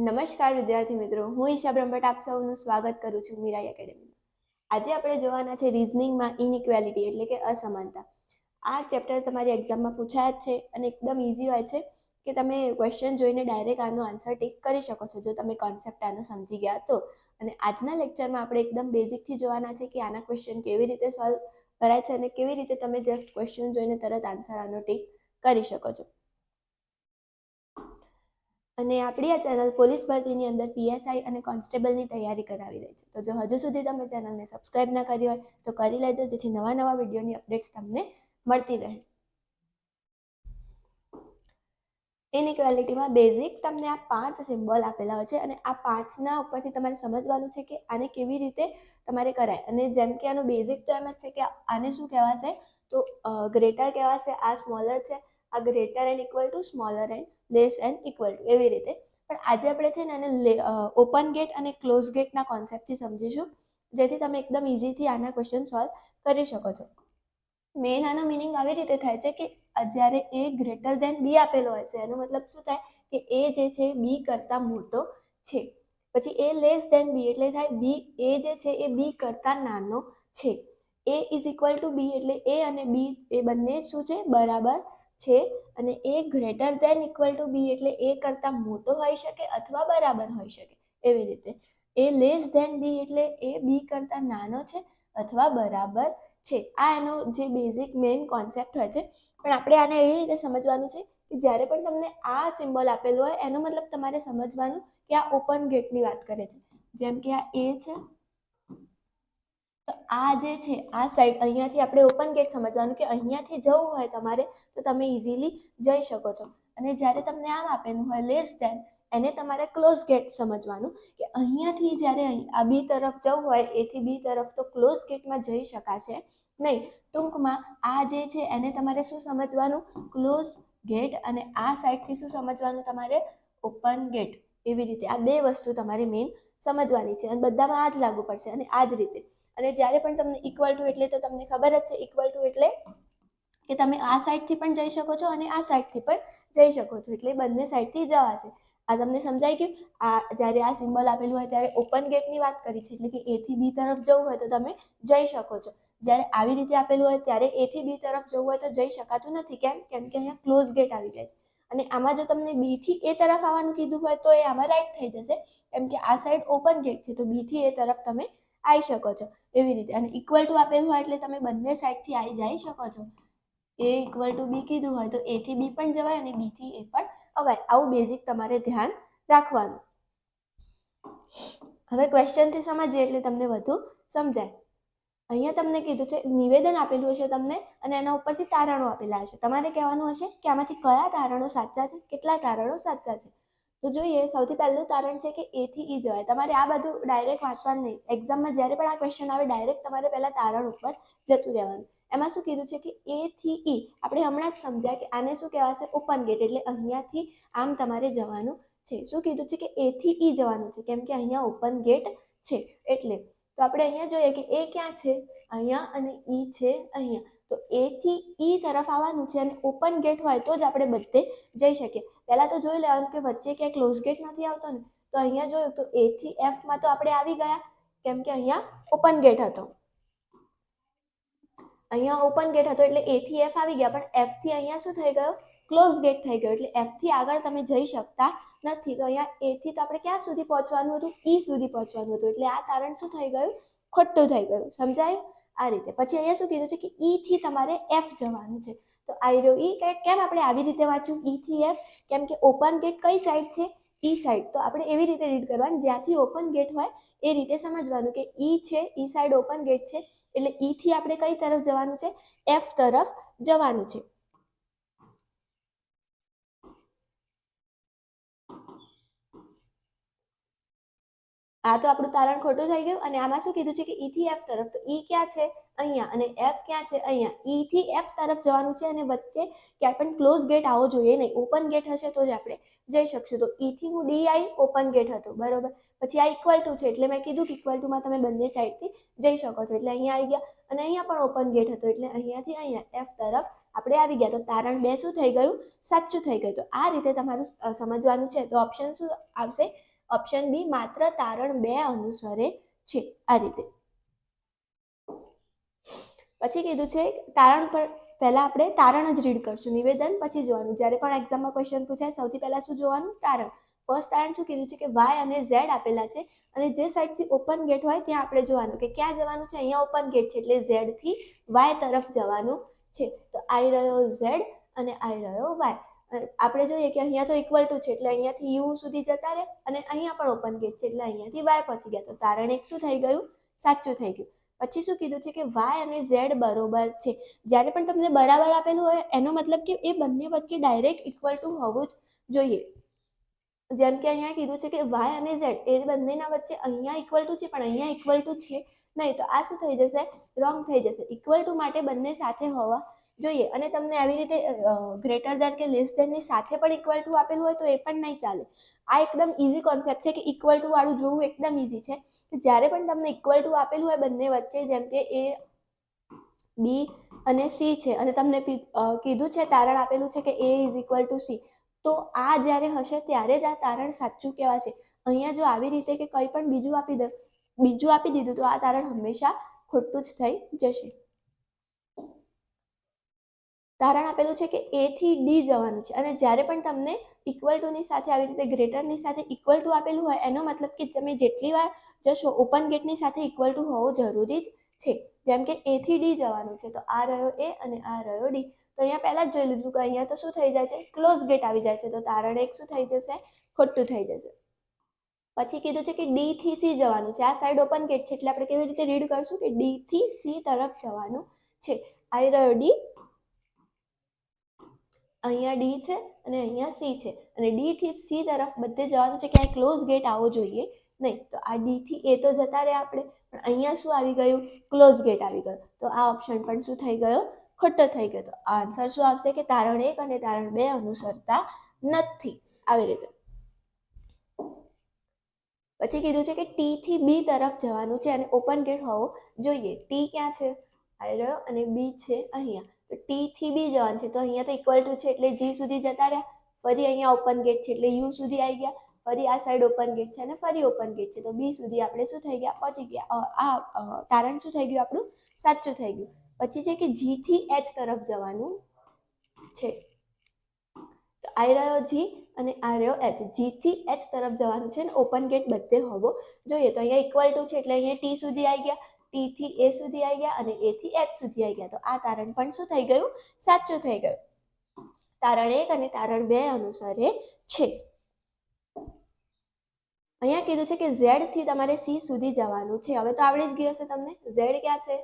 નમસ્કાર વિદ્યાર્થી મિત્રો, હું ઈશા બ્રહ્મભટ્ટ આપ સૌનું સ્વાગત કરું છું મીરાઈ એકેડેમીમાં આજે આપણે જોવાના છે રિઝનિંગમાં ઇનઇક્વેલિટી એટલે કે અસમાનતા. આ ચેપ્ટર તમારી એક્ઝામમાં પૂછાય જ છે અને એકદમ ઇઝી હોય છે કે તમે ક્વેશ્ચન જોઈને ડાયરેક્ટ આનો આન્સર ટીક કરી શકો છો, જો તમે કોન્સેપ્ટ આનો સમજી ગયા તો. અને આજના લેક્ચરમાં આપણે એકદમ બેઝિકથી જોવાના છે કે આના ક્વેશ્ચન કેવી રીતે સોલ્વ કરાય છે અને કેવી રીતે તમે જસ્ટ ક્વેશ્ચન જોઈને તરત આન્સર આનો ટીક કરી શકો છો. અને આપણી આ ચેનલ પોલીસ ભરતીની અંદર પીએસઆઈ અને કોન્સ્ટેબલની તૈયારી કરાવી રહી છે. તો જો હજુ સુધી તમે ચેનલને સબસ્ક્રાઇબ ના કરી હોય, તો કરી લેજો, જેથી નવા નવા વિડીયોની અપડેટ્સ તમને મળતી રહે. ઇનઇક્વેલિટીમાં બેઝિક તમને આ પાંચ સિમ્બોલ આપેલા હોય છે અને આ પાંચના ઉપરથી તમારે સમજવાનું છે કે આને કેવી રીતે તમારે કરાય. અને જેમ કે આનું બેઝિક તો એમ જ છે કે આને શું કહેવાશે? તો ગ્રેટર કહેવાશે, આ સ્મોલર છે આ greater and equal to smaller and less and equal to એવી રીતે. પણ આજે આપણે છે ને એને ઓપન ગેટ અને ક્લોઝ ગેટના કોન્સેપ્ટથી સમજીશું. જેથી તમે એકદમ ઇઝીથી આના ક્વેશ્ચન સોલ્વ કરી શકો છો. મેઇન આનો મિનિંગ આવી રીતે થાય છે કે જ્યારે એ ગ્રેટર દેન બી આપેલો હોય છે, એનો મતલબ શું થાય? કે એ જે છે બી કરતાં મોટો છે. પછી એ લેસ દેન બી એટલે થાય બી એ જે છે એ બી કરતાં નાનો છે. A is equal to B એટલે એ અને બી એ બંને શું છે? બરાબર છે અને A greater than equal to B એટલે એ કરતાં મોટો હોઈ શકે અથવા બરાબર હોઈ શકે એવી રીતે. એ લેસ દેન બી એટલે એ બી કરતાં નાનો છે અથવા બરાબર છે. આ એનો જે બેઝિક મેઇન કોન્સેપ્ટ હોય છે. પણ આપણે આને એવી રીતે સમજવાનું છે કે જ્યારે પણ તમને આ સિમ્બોલ આપેલું હોય એનો મતલબ તમારે સમજવાનું કે આ ઓપન ગેટની વાત કરે છે. જેમ કે આ એ છે તો આ જે છે, આ સાઈડ અહીંયાથી આપણે ઓપન ગેટ સમજવાનું કે અહીંયાથી જવું હોય તમારે, તો તમે ઇઝીલી જઈ શકો છો. અને જ્યારે તમને આમ આપેલું હોય લેસ દેન એને તમારે ક્લોઝ ગેટ સમજવાનું કે અહીંયાથી જ્યારે આ બી તરફ જવું હોય, એથી બી તરફ તો ક્લોઝ ગેટમાં જઈ શકાશે નહીં. ટૂંકમાં આ જે છે, એને તમારે શું સમજવાનું? ક્લોઝ ગેટ અને આ સાઈડથી શું સમજવાનું તમારે? ઓપન ગેટ એવી રીતે આ બે વસ્તુ તમારે મેઇન સમજવાની છે અને બધામાં આ જ લાગુ પડશે અને આ જ રીતે. અને જ્યારે પણ તમને ઇક્વલ ટુ એટલે તો તમને ખબર જ છે ઇક્વલ ટુ એટલે કે તમે આ સાઈડથી પણ જઈ શકો છો અને આ સાઈડથી પણ જઈ શકો છો. એટલે બંને સાઈડથી જવાશે. આ તમને સમજાઈ ગયું? આ જ્યારે આ સિમ્બોલ આપેલું હોય ત્યારે ઓપન ગેટની વાત કરી છે. એટલે કે એથી બી તરફ જવું હોય તો તમે જઈ શકો છો. જ્યારે આવી રીતે આપેલું હોય ત્યારે એથી બી તરફ જવું હોય તો જઈ શકાતું નથી. કેમ? કેમ કે અહીંયા ક્લોઝ ગેટ આવી જાય છે. અને આમાં જો તમને બીથી એ તરફ આવવાનું કીધું હોય તો એ આમાં રાઈટ થઈ જશે. કેમ કે આ સાઈડ ઓપન ગેટ છે. તો બીથી એ તરફ તમે આવી શકો છો. એવી રીતે. અને ઇક્વલ ટુ આપેલું હોય એટલે તમે બંને સાઈડથી આવી જઈ શકો છો. એ ઇક્વલ ટુ બી કીધું હોય તો એથી બી પણ જવાય અને બીથી એ પણ અવાય. આવું બેઝિક તમારે ધ્યાન રાખવાનું. હવે ક્વેશ્ચનથી સમજીએ એટલે તમને વધુ સમજાય. અહીંયા તમને કીધું છે, નિવેદન આપેલું હશે તમને અને એના ઉપરથી તારણો આપેલા હશે. તમારે કહેવાનું હશે કે આમાંથી કયા તારણો સાચા છે, કેટલા તારણો સાચા છે? તો જોઈએ, સૌથી પહેલું તારણ છે કે એથી ઈ જવાય. તમારે આ બધું ડાયરેક્ટ વાંચવાનું નહીં. એક્ઝામમાં જ્યારે પણ આ ક્વેશ્ચન આવે ડાયરેક્ટ તમારે પહેલાં તારણ ઉપર જતું રહેવાનું. એમાં શું કીધું છે કે એ થી ઈ આપણે હમણાં જ સમજ્યા કે આને શું કહેવાશે? ઓપન ગેટ એટલે અહીંયાથી આમ તમારે જવાનું છે. શું કીધું છે કે એથી ઈ જવાનું છે? કેમ કે અહીંયા ઓપન ગેટ છે. એટલે તો આપણે અહીંયા જોઈએ કે એ ક્યાં છે? અહીંયા અને ઈ છે અહીંયા. તો એથી ઈ તરફ આવવાનું છે અને ઓપન ગેટ હોય તો જ આપણે બધે જઈ શકીએ. પહેલાં તો જોઈ લેવાનું કે વચ્ચે ક્યાંય ક્લોઝ ગેટ નથી આવતો ને, તો અહીંયા જોયું તો એથી એફમાં તો આપણે આવી ગયા, કેમ કે અહીંયા ઓપન ગેટ હતો. અહીંયા ઓપન ગેટ હતો એટલે એથી એફ આવી ગયા, પણ એફથી અહીંયા શું થઈ ગયો? ક્લોઝ ગેટ થઈ ગયો, એટલે એફથી આગળ તમે જઈ શકતા નથી. તો અહીંયા એથી તો આપણે ક્યાં સુધી પહોંચવાનું હતું? ઈ સુધી પહોંચવાનું હતું. એટલે આ તારણ શું થઈ ગયું? ખોટું થઈ ગયું. સમજાયું? આ રીતે. પછી અહીંયા શું કીધું છે કે ઈ થી તમારે એફ જવાનું છે. તો આઈરો ઈ કે કેમ આપણે આવી રીતે વાંચ્યું ઈ થી એફ કેમ કે ઓપન ગેટ કઈ સાઈડ છે? ઈ સાઈડ તો આપણે એવી રીતે રીડ કરવાનું. જ્યાંથી ઓપન ગેટ હોય, એ રીતે સમજવાનું કે ઈ છે ઈ સાઈડ ઓપન ગેટ છે. એટલે ઈ થી આપણે કઈ તરફ જવાનું છે? એફ તરફ જવાનું છે. આ તો આપણું તારણ ખોટું થઈ ગયું અને આમાં શું કીધું છે કે ઈ થી એફ તરફ, તો ઈ ક્યાં છે? અહીંયા. અને એફ ક્યાં છે? અહીંયા. ઈ થી એફ તરફ જવાનું છે અને વચ્ચે ક્યાં પણ ક્લોઝ ગેટ આવો જોઈએ નહીં. ઓપન ગેટ હશે તો જ આપણે જઈ શકશું. તો ઈ થી હું ડી આઈ ઓપન ગેટ હતો. બરોબર? પછી આ ઇક્વલ ટુ છે. એટલે મેં કીધું કે ઇક્વલ ટુમાં તમે બંને સાઈડથી જઈ શકો છો. એટલે અહીંયા આવી ગયા. અને અહીંયા પણ ઓપન ગેટ હતો. એટલે અહીંયાથી અહીંયા એફ તરફ આપણે આવી ગયા. તો તારણ બે શું થઈ ગયું? સાચું થઈ ગયું. તો આ રીતે તમારું સમજવાનું છે. તો ઓપ્શન શું આવશે? ઓપ્શન બી માત્ર તારણ બે અનુસરે છે આ રીતે. પછી કીધું છે તારણ પર પહેલાં આપણે તારણ જ રીડ કરશું. નિવેદન પછી જોવાનું. જ્યારે પણ એક્ઝામમાં ક્વેશ્ચન પૂછાય, સૌથી પહેલાં શું જોવાનું? તારણ. ફર્સ્ટ તારણ શું કીધું છે કે વાય અને ઝેડ આપેલા છે અને જે સાઈડથી ઓપન ગેટ હોય ત્યાં આપણે જોવાનું કે ક્યાં જવાનું છે? અહીંયા ઓપન ગેટ છે એટલે ઝેડથી વાય તરફ જવાનું છે. તો આઈ રહ્યો ઝેડ અને આઈ રહ્યો વાય આપણે જોઈએ કે અહીંયા તો ઇક્વલ ટુ છે, એટલે અહીંયાથી યુ સુધી જતા રહે અને અહીંયા પણ ઓપન ગેટ છે, એટલે અહીંયાથી વાય પહોંચી ગયા. તો તારણ એક શું થઈ ગયું? સાચું થઈ ગયું. પછી શું કીધું છે કે વાય અને ઝેડ બરોબર છે. જ્યારે પણ તમને બરાબર આપેલું હોય, એનો મતલબ કે એ બંને વચ્ચે ડાયરેક્ટ ઇક્વલ ટુ હોવું જ જોઈએ. જેમ કે અહીંયા કીધું છે કે વાય અને ઝેડ એ બંનેના વચ્ચે અહીંયા ઇક્વલ ટુ છે, પણ અહીંયા ઇક્વલ ટુ છે નહીં. તો આ શું થઈ જશે? રોંગ થઈ જશે. ઇક્વલ ટુ માટે બંને સાથે હોવા જોઈએ. અને તમને આવી રીતે ગ્રેટર દેન કે લેસ દેનની સાથે પણ ઇક્વલ ટુ આપેલું હોય તો એ પણ નહીં ચાલે. આ એકદમ ઇઝી કોન્સેપ્ટ છે કે ઇક્વલ ટુ વાળું જોવું એકદમ ઇઝી છે. જ્યારે પણ તમને ઇક્વલ ટુ આપેલું હોય બંને વચ્ચે, જેમ કે એ બી અને સી છે, અને તમને કીધું છે, તારણ આપેલું છે કે A is equal to C તો આ જ્યારે હશે ત્યારે જ આ તારણ સાચું કહેવાશે. અહીંયા જો આવી રીતે કે કંઈ પણ બીજું આપી દે, બીજું આપી દીધું, તો આ તારણ હંમેશા ખોટું જ થઈ જશે. તારણ આપેલું છે કે એ થી ડી જવાનું છે. અને જ્યારે પણ તમને ઇક્વલ ટુની સાથે આવી રીતે ગ્રેટરની સાથે ઇક્વલ ટુ આપેલું હોય, એનો મતલબ કે તમે જેટલી વાર જશો ઓપન ગેટની સાથે ઇક્વલ ટુ હોવો જરૂરી જ છે. જેમ કે એ થી ડી જવાનું છે, તો આ રહ્યો એ અને આ રહ્યો ડી તો અહીંયા પહેલાં જ જોઈ લીધું કે અહીંયા તો શું થઈ જાય છે? ક્લોઝ ગેટ આવી જાય છે, તો તારણ એક શું થઈ જશે? ખોટું થઈ જશે. પછી કીધું છે કે ડી થી સી જવાનું છે. આ સાઈડ ઓપન ગેટ છે, એટલે આપણે કેવી રીતે રીડ કરશું કે ડી થી સી તરફ જવાનું છે. આઈ રહ્યો ડી અહીંયા ડી છે અને અહીંયા સી છે. અને ડી થી સી તરફ બધે જવાનું છે ક્યાંય ક્લોઝ ગેટ આવવો જોઈએ નહીં. તો આ ડી થી એ તો જતા રહે આપણે. પણ અહીંયા શું આવી ગયું? ક્લોઝ ગેટ આવી ગયો. તો આ ઓપ્શન પણ શું થઈ ગયો? ખોટો થઈ ગયો. તો આન્સર શું આવશે કે તારણ એક અને તારણ બે અનુસરતા નથી. આવી રીતે. પછી કીધું છે કે ટી થી બી તરફ જવાનું છે અને ઓપન ગેટ હોવો જોઈએ. ટી ક્યાં છે? આવી રહ્યો. અને બી છે અહીંયા. ટી થી બી જવાનું છે. તો અહીંયા તો ઇક્વલ ટુ છે એટલે જી સુધી જતા રહ્યા. ફરી અહીંયા ઓપન ગેટ છે એટલે યુ સુધી આવી ગયા. ફરી આ સાઈડ ઓપન ગેટ છે અને ફરી ઓપન ગેટ છે. તો બી સુધી આપણે શું થઈ ગયા? પહોંચી ગયા. આ તારણ શું થઈ ગયું આપણું? સાચું થઈ ગયું. પછી છે કે જી થી એચ તરફ જવાનું છે. તો આ રહ્યો જી અને આ રહ્યો એચ જી થી એચ તરફ જવાનું છે અને ઓપન ગેટ બધે હોવો જોઈએ. તો અહીંયા ઇક્વલ ટુ છે એટલે અહીંયા ટી સુધી આવી ગયા. ટી થી એ સુધી આવી ગયા અને એ થી એચ સુધી આવી ગયા. તો આ તારણ પણ શું થઈ ગયું? સાચું થઈ ગયું. તારણ એક અને તારણ બે અનુસારે છે. અહીંયા કીધું છે કે ઝેડથી તમારે સી સુધી જવાનું છે. હવે તો આવડી જ ગયું હશે તમને? ઝેડ ક્યાં છે?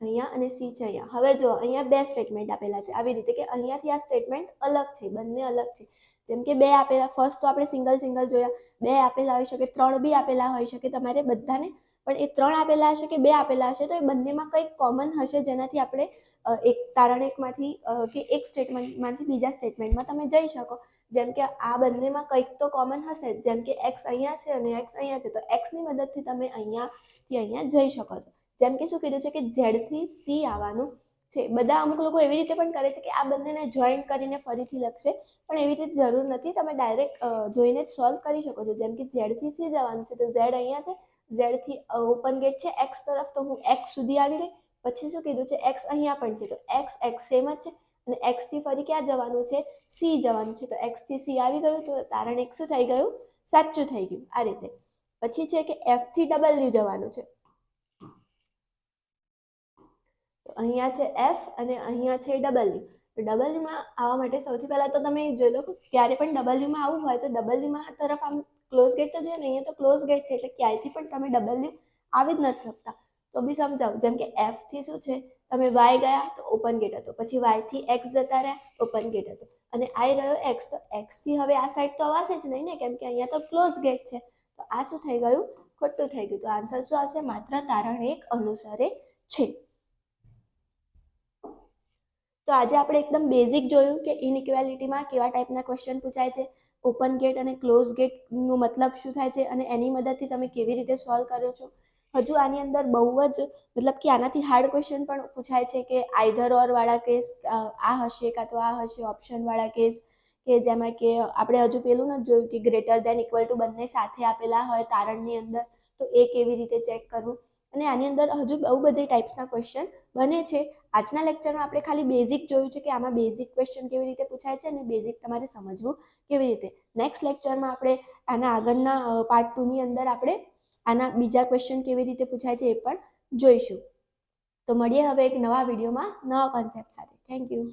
અહીંયા અને સી છે અહીંયા. હવે જો અહીંયા બે સ્ટેટમેન્ટ આપેલા છે. આવી રીતે કે અહીંયાથી આ સ્ટેટમેન્ટ અલગ છે. બંને અલગ છે. જેમ કે બે આપેલા. ફર્સ્ટ તો આપણે સિંગલ સિંગલ જોયા. બે આપેલા હોઈ શકે, ત્રણ બી આપેલા હોઈ શકે. તમારે બધાને પણ એ ત્રણ આપેલા હશે કે બે આપેલા હશે, તો એ બંનેમાં કંઈક કોમન હશે જેનાથી આપણે એક તારણ એકમાંથી કે એક સ્ટેટમેન્ટમાંથી બીજા સ્ટેટમેન્ટમાં તમે જઈ શકો જેમ કે આ બંનેમાં કંઈક તો કોમન હશે. જેમ કે એક્સ અહીંયા છે અને એક્સ અહીંયા છે, તો એક્સની મદદથી તમે અહીંયાથી અહીંયા જઈ શકો છો જેમ કે શું કીધું છે કે ઝેડથી સી આવવાનું છે. બધા અમુક લોકો એવી રીતે પણ કરે છે કે આ બંનેને જોઈન્ટ કરીને ફરીથી લખશે, પણ એવી રીતે જરૂર નથી. તમે ડાયરેક્ટ જોઈને જ સોલ્વ કરી શકો છો. જેમ કે ઝેડથી સી જવાનું છે, તો ઝેડ અહીંયા છે. ઝેડથી ઓપન ગેટ છે. એક્સ તરફ તો હું એક્સ સુધી આવી ગઈ. પછી શું કીધું છે? એક્સ અહીંયા પણ છે. તો એક્સ એક્સ સેમ જ છે. અને એક્સથી ફરી ક્યાં જવાનું છે? સી જવાનું છે. તો એક્સથી સી આવી ગયું. તો તારણ એક શું થઈ ગયું? સાચું થઈ ગયું. આ રીતે. પછી છે કે એફથી ડબલ્યુ જવાનું છે તો અહીંયા છે એફ અને અહીંયા છે ડબલ્યુ ડબલ્યુમાં આવવા માટે સૌથી પહેલાં તો તમે જોઈ લો ક્યારે પણ ડબલ્યુમાં આવવું હોય તો ડબલ્યુમાં તરફ આમ ક્લોઝ ગેટ તો જોઈએ ને, અહીંયા તો ક્લોઝ ગેટ છે એટલે ક્યાંયથી પણ તમે ડબલ્યુ આવી જ નથી શકતા. તો બી સમજાવું, જેમ કે એફથી શું છે? તમે વાય ગયા તો ઓપન ગેટ હતો, પછી વાયથી એક્સ જતા રહ્યા ઓપન ગેટ હતો. અને આઈ રહ્યો એક્સ તો એક્સથી હવે આ સાઈડ તો અવાશે જ નહીં ને, કેમ કે અહીંયા તો ક્લોઝ ગેટ છે. તો આ શું થઈ ગયું? ખોટું થઈ ગયું. તો આન્સર શું આવશે? માત્ર તારણ એક અનુસારે છે. તો આજે આપણે એકદમ બેઝિક જોયું કે ઇનઇક્વાલિટીમાં કેવા ટાઈપના ક્વેશ્ચન પૂછાય છે ઓપન ગેટ અને ક્લોઝ ગેટનું મતલબ શું થાય છે અને એની મદદથી તમે કેવી રીતે સોલ્વ કર્યો છો. હજુ આની અંદર બહુ જ મતલબ કે આનાથી હાર્ડ ક્વેશ્ચન પણ પૂછાય છે કે આઈધર ઓર વાળા કેસ આ હશે કાં તો આ હશે ઓપ્શન વાળા કેસ કે જેમાં કે આપણે હજુ પેલું નથી જોયું કે ગ્રેટર દેન ઇક્વલ ટુ બંને સાથે આપેલા હોય તારણની અંદર, તો એ કેવી રીતે ચેક કરવું? અને આની અંદર હજુ બહુ બધી ટાઈપ્સના ક્વેશ્ચન બને છે. આજના લેક્ચરમાં આપણે ખાલી બેઝિક જોયું છે કે આમાં બેઝિક ક્વેશ્ચન કેવી રીતે પૂછાય છે અને બેઝિક તમારે સમજવું કેવી રીતે. નેક્સ્ટ લેક્ચરમાં આપણે આના આગળના પાર્ટ ટુની અંદર આપણે આના બીજા ક્વેશ્ચન કેવી રીતે પૂછાય છે એ પણ જોઈશું. તો મળીએ હવે એક નવા વિડીયોમાં નવા કોન્સેપ્ટ સાથે. Thank you